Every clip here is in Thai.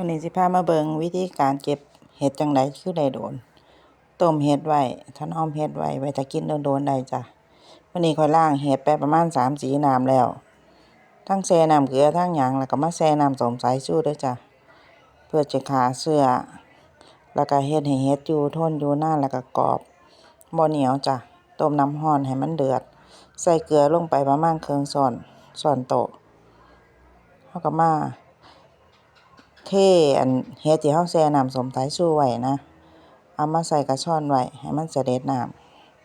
วันนี้สิพามาเบิงวิธีการเก็บเห็ดจังไดคือได้โดนต้มเห็ดไว้ถนอมเห็ดไว้ไว้ถ้ากินโดนๆได้จ้ะวันนี้ข้อยล้างเห็ดไปประมาณ3-4น้ำแล้ว ทั้งแช่น้ำเกลือทั้งหยังแล้วก็มาแช่น้ำสมสายชู้ด้วยจ้ะเพื่อจะฆ่าเชื้อแล้วก็เฮ็ดให้เห็ดอยู่ทนอยู่นาแล้วก็กรอบบ่เหนียวจ้ะต้มน้ำร้อนให้มันเดือด ใส่เกลือลงไปประมาณเครึ่งช้อนช้อนโตะเราก็มา เทอันเห็ดที่เราแช่น้ำส้มสายชูไว้นะ เอามาใส่กระชอนไว้ให้มันเสด็จน้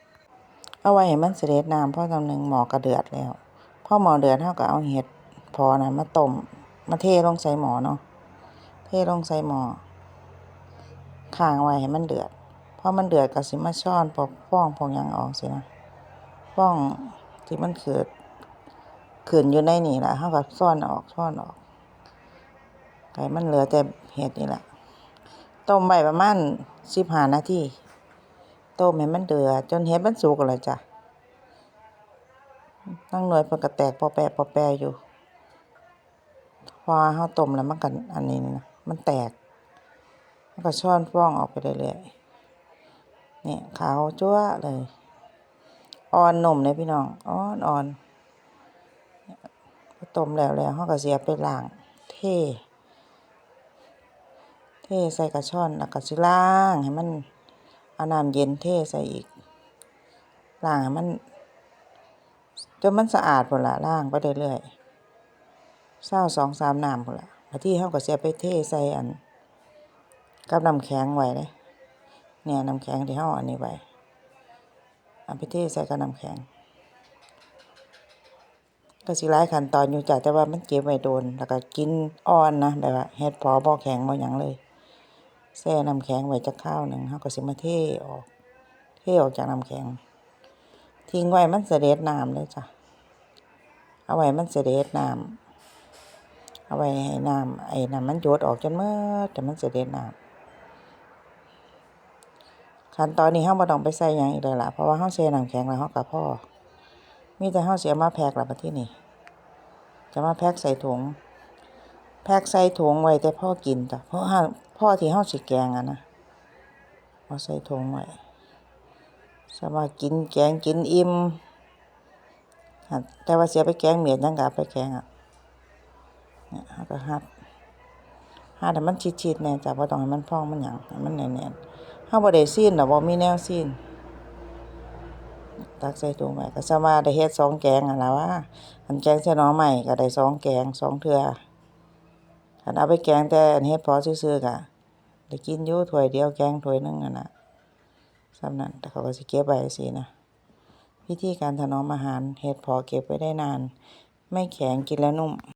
ำเอาไว้ให้มันเสด็จน้ำพอตำหนึ่งหมอก็เดือดแล้วพอหมอเดือดเราก็เอาเห็ดพอนั้นมาต้มมาเทลงใส่หมอเนาะเทลงใส่หมอค้างไว้ให้มันเดือดพอมันเดือดก็สิมาช้อนพวกฟองพวกหยังออกสินะฟองที่มันเกิดขึ้นอยู่ในนี่แหละเราก็ช้อนออกช้อนออก ให้มันเหลือแต่เห็ดนี่แหละ ต้มไว้ประมาณ15นาที ต้มให้มันเดือดจนเห็ดมันสุกแล้วจ้ะนางหน่วยเพิ่นก็แตกพอแป่อแปะอยู่พราะว่าเราต้มแล้วมันก็อันนี้นะมันแตกเราก็ช้อนฟองออกไปเรื่อยๆนี่ยขาวจั๊วเลย อ่อนนมเลยพี่น้อง อ่อนๆพอนต้มแล้วแล้วเราก็สิเอาไปล้าง เท เทใส่กระช่อนแล้วก็สิล้างให้มันเอาน้ำเย็นเทใส่อีกล้างให้มันจนมันสะอาดพู้นล่ะล้างไปเรื่อยๆเซา2-3น้ำพู้นล่ะบัดนี้เราก็สิเอาไปเทใส่อันกับน้ำแข็งไว้เด้เนี่ยน้ำแข็งที่เราอันนี้ไว้เอาไปเทใส่กับน้ำแข็งก็สิหลายขั้นตอนอยู่จ้ะแต่ว่ามันเก็บไว้โดน แล้วก็กินอ่อนนะแบบว่าเห็ดเผาะบ่แข็งบ่หยังเลย แช่น้ำแข็งไว้จักคราวหนึ่งเราก็สิมาเทออก เทออกจากน้ำแข็ง ทิ้งไว้มันเสด็จน้ำเลยจ้ะ เอาไว้มันเสด็จน้ำเอาไว้ให้น้ำไอ้นั่นมันหยดออกจนหมดแต่มันเสด็จน้ำขั้นตอนนี้เราบ่ต้องไปใส่ยังอีกแล้วล่ะเพราะว่าเราแช่น้ำแข็งแล้วเราก็พอมีแต่เราสิเอามาแพ็กแล้วบัดทีนี้จะมาแพ็กใส่ถุง แพ็กใส่ถุงไว้แต่พ่อกินจ้ะเพราะเราพอที่เราสิแกงอะนะเอาใส่ถุงไว้สำหรับกินแกงกินอิ่มแต่ว่าเสิเอาไปแกงเม็ดหยังก็เอาไปแกงอะเนี่ยเราก็หัดหัดให้มันชิดๆแหน่จ้ะบ่ต้องให้มันพองมันหยังให้มันแน่นๆเราบ่ได้ซีนดอกบ่มีแนวซีนตักใส่ถุงไว้ก็ส่ำว่าได้เฮ็ดสองแกงนั่นะวะคันแกงใส่หน่อไม้ก็ได้สองแกงสองเทื่อ คันเอาไปแกงแต่อันเห็ดพอซื่อๆกะได้กินอยู่ถ้วยเดียวแกงถ้วยหนึ่งนั่นน่ะส่ำนั้นแต่เขาก็สิเก็บไว้สินะวิธีการถนอมอาหารเห็ดพอเก็บไว้ได้นาน ไม่แข็งกินแล้วนุ่ม